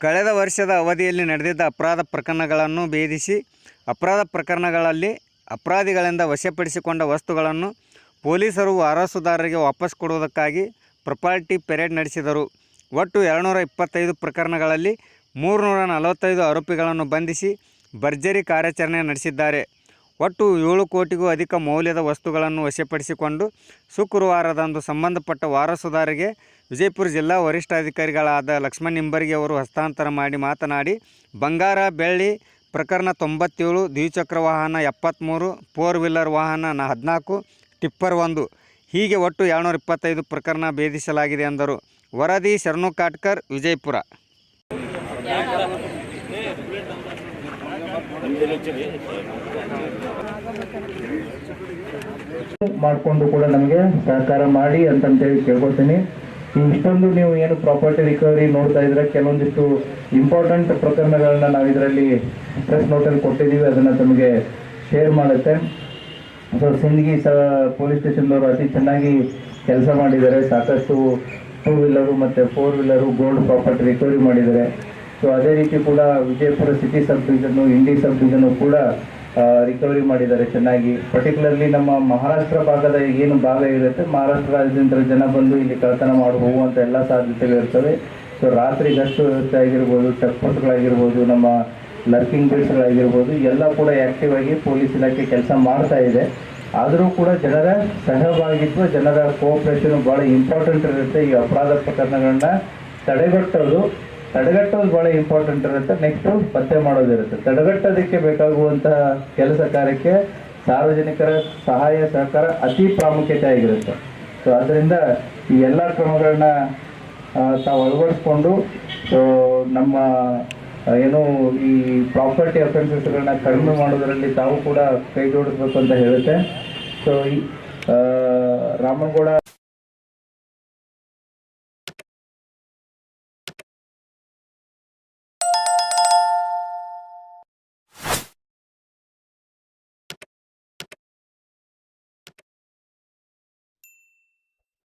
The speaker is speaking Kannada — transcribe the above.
ಕಳೆದ ವರ್ಷದ ಅವಧಿಯಲ್ಲಿ ನಡೆದಿದ್ದ ಅಪರಾಧ ಪ್ರಕರಣಗಳನ್ನು ಭೇದಿಸಿ, ಅಪರಾಧ ಪ್ರಕರಣಗಳಲ್ಲಿ ಅಪರಾಧಿಗಳಿಂದ ವಶಪಡಿಸಿಕೊಂಡ ವಸ್ತುಗಳನ್ನು ಪೊಲೀಸರು ವಾರಸುದಾರರಿಗೆ ವಾಪಸ್ ಕೊಡುವುದಕ್ಕಾಗಿ ಪ್ರಪಾರ್ಟಿ ಪೆರೇಡ್ ನಡೆಸಿದರು. ಒಟ್ಟು ಎರಡುನೂರ ಇಪ್ಪತ್ತೈದು ಪ್ರಕರಣಗಳಲ್ಲಿ ಮೂರುನೂರ ನಲವತ್ತೈದು ಆರೋಪಿಗಳನ್ನು ಬಂಧಿಸಿ ಭರ್ಜರಿ ಕಾರ್ಯಾಚರಣೆ ನಡೆಸಿದ್ದಾರೆ. ಒಟ್ಟು ಏಳು ಕೋಟಿಗೂ ಅಧಿಕ ಮೌಲ್ಯದ ವಸ್ತುಗಳನ್ನು ವಶಪಡಿಸಿಕೊಂಡು ಶುಕ್ರವಾರದಂದು ಸಂಬಂಧಪಟ್ಟ ವಾರಸುದಾರಿಗೆ ವಿಜಯಪುರ ಜಿಲ್ಲಾ ವರಿಷ್ಠಾಧಿಕಾರಿಗಳಾದ ಲಕ್ಷ್ಮಣ್ ನಿಂಬರ್ಗಿ ಅವರು ಹಸ್ತಾಂತರ ಮಾಡಿ ಮಾತನಾಡಿ, ಬಂಗಾರ, ಬೆಳ್ಳಿ ಪ್ರಕರಣ ತೊಂಬತ್ತೇಳು, ದ್ವಿಚಕ್ರ ವಾಹನ ಎಪ್ಪತ್ತ್ಮೂರು ಫೋರ್ ವೀಲರ್ ವಾಹನ ಹದಿನಾಲ್ಕು, ಟಿಪ್ಪರ್ ಒಂದು, ಹೀಗೆ ಒಟ್ಟು ಏಳ್ನೂರ ಇಪ್ಪತ್ತೈದು ಪ್ರಕರಣ ಭೇದಿಸಲಾಗಿದೆ ಎಂದರು. ವರದಿ ಶರಣು ಕಾಟ್ಕರ್, ವಿಜಯಪುರ. ಮಾಡಿಕೊಂಡು ಕೂಡ ನಮಗೆ ಸಹಕಾರ ಮಾಡಿ ಅಂತಂತೇಳಿ ಕೇಳ್ಕೊತೀನಿ ಈ ಇಷ್ಟೊಂದು ನೀವು ಏನು ಪ್ರಾಪರ್ಟಿ ರಿಕವರಿ ನೋಡ್ತಾ ಇದ್ರೆ ಕೆಲವೊಂದಿಷ್ಟು ಇಂಪಾರ್ಟೆಂಟ್ ಪ್ರಕರಣಗಳನ್ನ ನಾವು ಇದರಲ್ಲಿ ಪ್ರೆಸ್ ನೋಟಲ್ಲಿ ಕೊಟ್ಟಿದ್ದೀವಿ. ಅದನ್ನು ತಮಗೆ ಶೇರ್ ಮಾಡುತ್ತೆ. ಸೊ ಸಿಂದಗಿ ಸ ಪೊಲೀಸ್ ಸ್ಟೇಷನ್ದವರು ಅತಿ ಚೆನ್ನಾಗಿ ಕೆಲಸ ಮಾಡಿದ್ದಾರೆ. ಸಾಕಷ್ಟು ಟೂ ವೀಲರು ಮತ್ತು four wheeler gold property recovery ಮಾಡಿದ್ದಾರೆ. ಸೊ ಅದೇ ರೀತಿ ಕೂಡ Vijayapura city sub division Indi sub division ಕೂಡ ರಿಕವರಿ ಮಾಡಿದ್ದಾರೆ ಚೆನ್ನಾಗಿ. ಪರ್ಟಿಕ್ಯುಲರ್ಲಿ ನಮ್ಮ ಮಹಾರಾಷ್ಟ್ರ ಭಾಗದ ಏನು ಭಾಗ ಇರುತ್ತೆ, ಮಹಾರಾಷ್ಟ್ರ ರಾಜ್ಯದಿಂದ ಜನ ಬಂದು ಇಲ್ಲಿ ಕಳ್ಳತನ ಮಾಡಿ ಹೋಗುವಂಥ ಎಲ್ಲ ಸಾಧ್ಯತೆಗಳು ಇರ್ತವೆ. ಸೊ ರಾತ್ರಿ ಗಸ್ತು ವ್ಯವಸ್ಥೆ ಆಗಿರ್ಬೋದು ಚೆಕ್ಪೋಸ್ಟ್ಗಳಾಗಿರ್ಬೋದು ನಮ್ಮ ಲರ್ಕಿಂಗ್ ಬೇಸ್ಗಳಾಗಿರ್ಬೋದು ಎಲ್ಲ ಕೂಡ ಆ್ಯಕ್ಟಿವ್ ಆಗಿ ಪೊಲೀಸ್ ಇಲಾಖೆ ಕೆಲಸ ಮಾಡ್ತಾ ಇದೆ. ಆದರೂ ಕೂಡ ಜನರ ಸಹಭಾಗಿತ್ವ, ಜನರ ಕೋಆಪ್ರೇಷನ್ ಭಾಳ ಇಂಪಾರ್ಟೆಂಟ್ ಇರುತ್ತೆ. ಈ ಅಪರಾಧ ಪ್ರಕರಣಗಳನ್ನ ತಡೆಗಟ್ಟೋದು ತಡೆಗಟ್ಟೋದು ಭಾಳ ಇಂಪಾರ್ಟೆಂಟ್ ಇರುತ್ತೆ. ನೆಕ್ಸ್ಟು ಪತ್ತೆ ಮಾಡೋದಿರುತ್ತೆ ತಡೆಗಟ್ಟೋದಕ್ಕೆ ಬೇಕಾಗುವಂತಹ ಕೆಲಸ ಕಾರ್ಯಕ್ಕೆ ಸಾರ್ವಜನಿಕರ ಸಹಾಯ, ಸಹಕಾರ ಅತಿ ಪ್ರಾಮುಖ್ಯತೆ ಆಗಿರುತ್ತೆ. ಸೊ ಆದ್ದರಿಂದ ಈ ಎಲ್ಲ ಕ್ರಮಗಳನ್ನ ತಾವು ಅಳವಡಿಸ್ಕೊಂಡು ಸೊ ನಮ್ಮ ಏನು ಈ ಪ್ರಾಪರ್ಟಿ ಅಫೆನ್ಸಸ್ಗಳನ್ನ ಕಡಿಮೆ ಮಾಡೋದರಲ್ಲಿ ತಾವು ಕೂಡ ಕೈ ಜೋಡಿಸ್ಬೇಕು ಅಂತ ಹೇಳುತ್ತೆ. ಸೊ ಈ ರಾಮನಗೌಡ